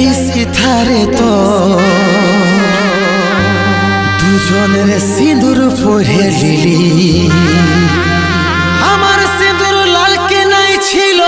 একটাই থারে তো। দুজনের সিঁদুর পরে লিলি। আমার সিঁদুর লাল কেনাই ছিল।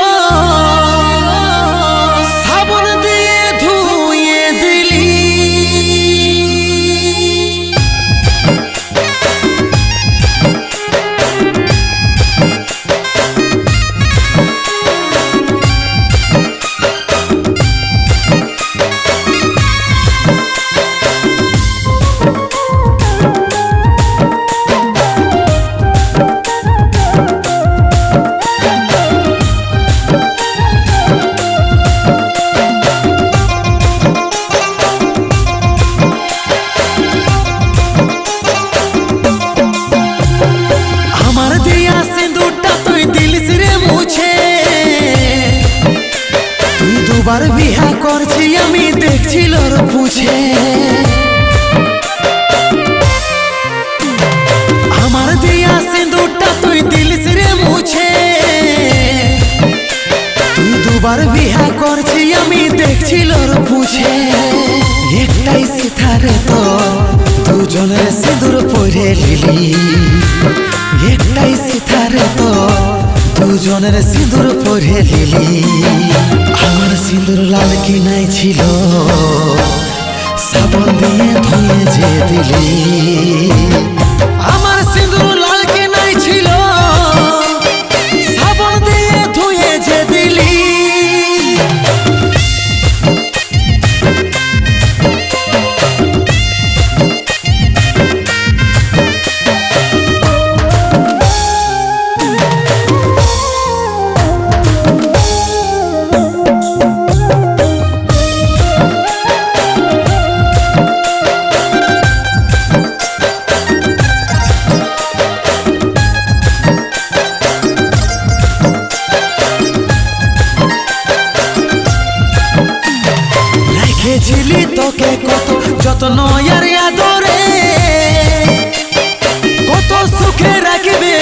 তুই বিহা করছি আমি দেখছিল পুছে। আমার দিয়া সিঁদুরটা তুই দিলিস রে মুছে। তুই দুবার বিহা করছি আমি দেখছিল পুছে। একটাই সিথারে তো দুজনের সিঁদুর পরে লিলি একটাই সিথারে তো দুজনের সিঁদুর পরে দিলি আমার সিঁদুর লাল কি নাই ছিল। সাবন দিয়ে ধুয়ে যে দিলি। আমার সিঁদুর রেখেছিলি তোকে কত যত্ন আর আদরে। কত সুখে রাখবে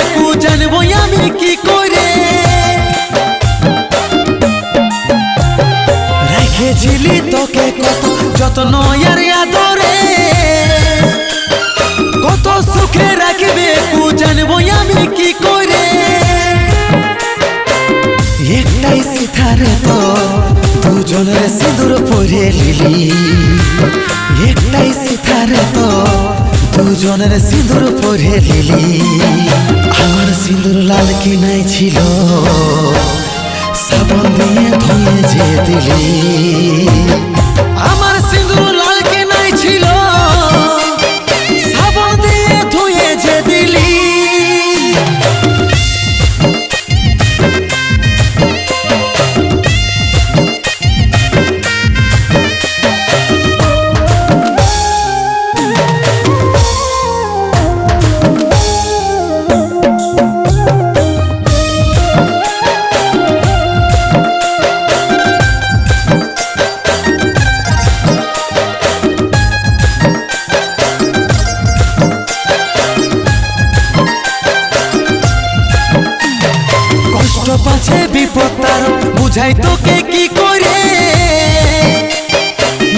জানব আমি কি করে দুজনের সিঁদুর পরে লিলি একটাই সিথারে তো দুজনের সিঁদুর পরে লিলি আমার সিঁদুর লাল কিনাই ছিল, সাবন দিয়ে ধুয়ে যে দিলি। কষ্ট পাছে বিপদ তার, বুঝাই তোকে কি করে?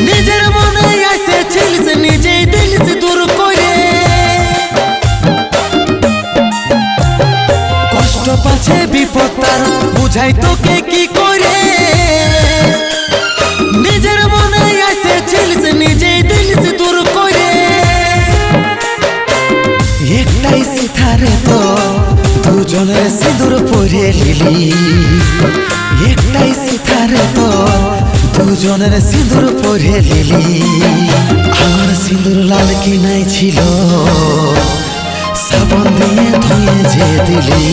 নিজের মনে আসে ছিলিস, নিজেই দিলিস দূর করে। কষ্ট পাছে বিপদ তার, বুঝাই তোকে কি করে? নিজের মনে আসে ছিলিস, নিজেই দিলিস দূর করে। একটাই সিথারে তো দুজনের সিঁদুর পরে লিলি একটাই সিথারে তো দুজনের সিঁদুর পরে লিলি আমার সিঁদুর লাল কি নাই ছিল, সাবন দিয়ে ধুয়ে যে দিলি।